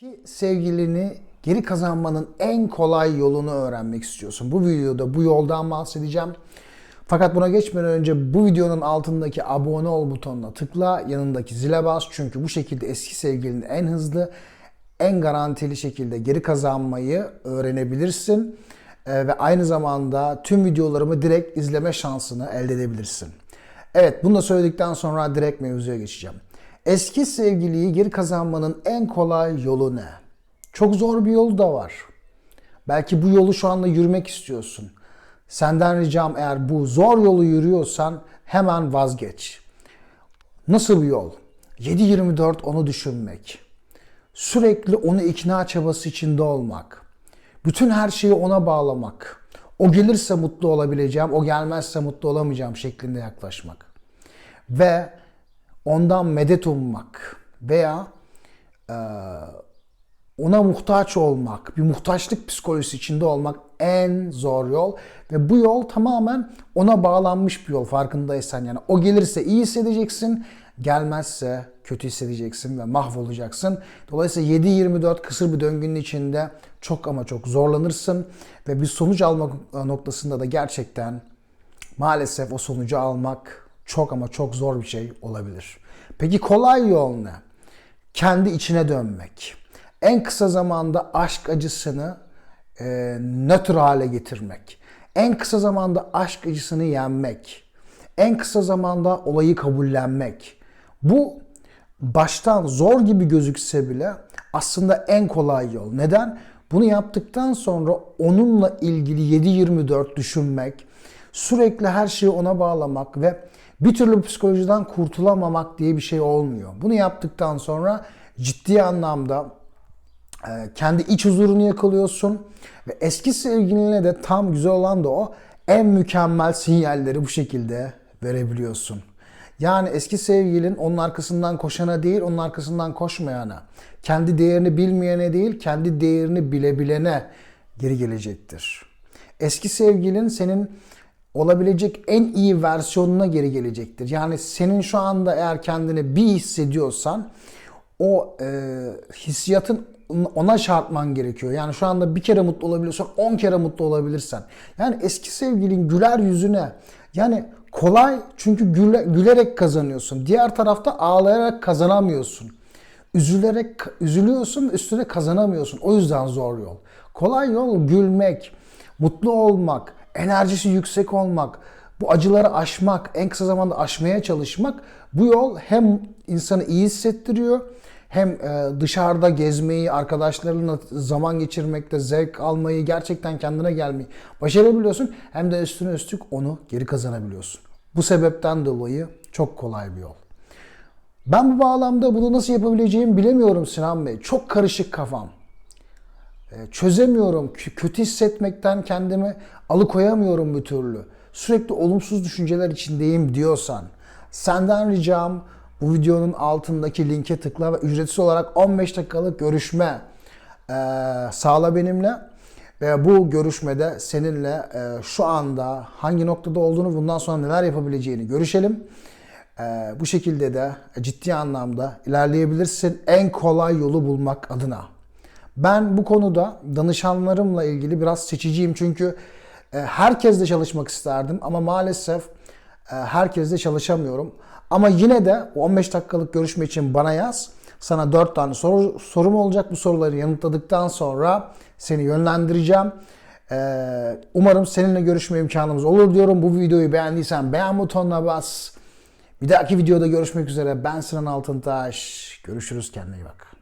Ki sevgilini geri kazanmanın en kolay yolunu öğrenmek istiyorsun. Bu videoda bu yoldan bahsedeceğim. Fakat buna geçmeden önce bu videonun altındaki abone ol butonuna tıkla, yanındaki zile bas. Çünkü bu şekilde eski sevgilini en hızlı, en garantili şekilde geri kazanmayı öğrenebilirsin. Ee, ve aynı zamanda tüm videolarımı direkt izleme şansını elde edebilirsin. Evet bunu da söyledikten sonra direkt mevzuya geçeceğim. Eski sevgiliyi geri kazanmanın en kolay yolu ne? Çok zor bir yolu da var. Belki bu yolu şu anda yürümek istiyorsun. Senden ricam eğer bu zor yolu yürüyorsan hemen vazgeç. Nasıl bir yol? 7-24 onu düşünmek. Sürekli onu ikna çabası içinde olmak. Bütün her şeyi ona bağlamak. O gelirse mutlu olabileceğim, o gelmezse mutlu olamayacağım şeklinde yaklaşmak. Ve ondan medet ummak veya e, ona muhtaç olmak, bir muhtaçlık psikolojisi içinde olmak en zor yol. Ve bu yol tamamen ona bağlanmış bir yol farkındaysan. Yani o gelirse iyi hissedeceksin, gelmezse kötü hissedeceksin ve mahvolacaksın. Dolayısıyla 7-24 kısır bir döngünün içinde çok ama çok zorlanırsın. Ve bir sonuç almak noktasında da gerçekten maalesef o sonucu almak çok ama çok zor bir şey olabilir. Peki kolay yol ne? Kendi içine dönmek. En kısa zamanda aşk acısını e, nötr hale getirmek. En kısa zamanda aşk acısını yenmek. En kısa zamanda olayı kabullenmek. Bu baştan zor gibi gözükse bile aslında en kolay yol. Neden? Bunu yaptıktan sonra onunla ilgili 7-24 düşünmek, sürekli her şeyi ona bağlamak ve bir türlü psikolojiden kurtulamamak diye bir şey olmuyor. Bunu yaptıktan sonra ciddi anlamda e, kendi iç huzurunu yakalıyorsun ve eski sevgiline de tam güzel olan da o en mükemmel sinyalleri bu şekilde verebiliyorsun. Yani eski sevgilin onun arkasından koşana değil, onun arkasından koşmayana, kendi değerini bilmeyene değil, kendi değerini bilebilene geri gelecektir. Eski sevgilin senin olabilecek en iyi versiyonuna geri gelecektir. Yani senin şu anda eğer kendini bir hissediyorsan o e, hissiyatın ona çarpman gerekiyor. Yani şu anda bir kere mutlu olabiliyorsan 10 kere mutlu olabilirsen. Yani eski sevgilin güler yüzüne yani kolay çünkü güle, gülerek kazanıyorsun. Diğer tarafta ağlayarak kazanamıyorsun. Üzülerek üzülüyorsun üstüne kazanamıyorsun. O yüzden zor yol. Kolay yol gülmek, mutlu olmak, enerjisi yüksek olmak, bu acıları aşmak, en kısa zamanda aşmaya çalışmak. Bu yol hem insanı iyi hissettiriyor hem e, dışarıda gezmeyi, arkadaşlarınla zaman geçirmekte zevk almayı, gerçekten kendine gelmeyi başarabiliyorsun. Hem de üstüne üstlük onu geri kazanabiliyorsun. Bu sebepten dolayı çok kolay bir yol. Ben bu bağlamda bunu nasıl yapabileceğimi bilemiyorum Sinan Bey. Çok karışık kafam. E, çözemiyorum. Kötü hissetmekten kendimi alıkoyamıyorum bir türlü. Sürekli olumsuz düşünceler içindeyim diyorsan senden ricam bu videonun altındaki linke tıkla ve ücretsiz olarak 15 dakikalık görüşme e, sağla benimle. Ve bu görüşmede seninle e, şu anda hangi noktada olduğunu, bundan sonra neler yapabileceğini görüşelim. E, bu şekilde de ciddi anlamda ilerleyebilirsin en kolay yolu bulmak adına. Ben bu konuda danışanlarımla ilgili biraz seçiciyim çünkü e, herkesle çalışmak isterdim ama maalesef e, herkesle çalışamıyorum. Ama yine de 15 dakikalık görüşme için bana yaz. Sana 4 tane soru, sorum olacak. Bu soruları yanıtladıktan sonra seni yönlendireceğim. Ee, umarım seninle görüşme imkanımız olur diyorum. Bu videoyu beğendiysen beğen butonuna bas. Bir dahaki videoda görüşmek üzere. Ben Sinan Altıntaş. Görüşürüz kendine iyi bak.